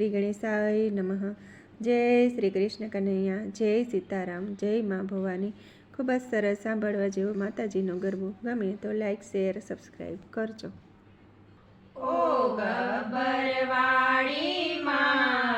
શ્રી ગણેશાય નમઃ. જય શ્રી કૃષ્ણ કનૈયા, જય સીતારામ, જય મા ભવાની. ખૂબ જ સરસ સાંભળવા જેવો માતાજીનો ગરબો. ગમે તો લાઈક, શેર સબસ્ક્રાઈબ કરજો. ઓ ગબરવાળી માં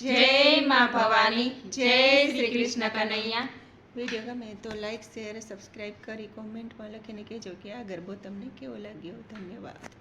જય મા ભવાની જય શ્રી કૃષ્ણ કનૈયા વીડિયો ગમે તો લાઈક શેર સબસ્ક્રાઈબ કરી કોમેન્ટમાં લખીને કહેજો કે આ ગરબો તમને કેવો લાગ્યો ધન્યવાદ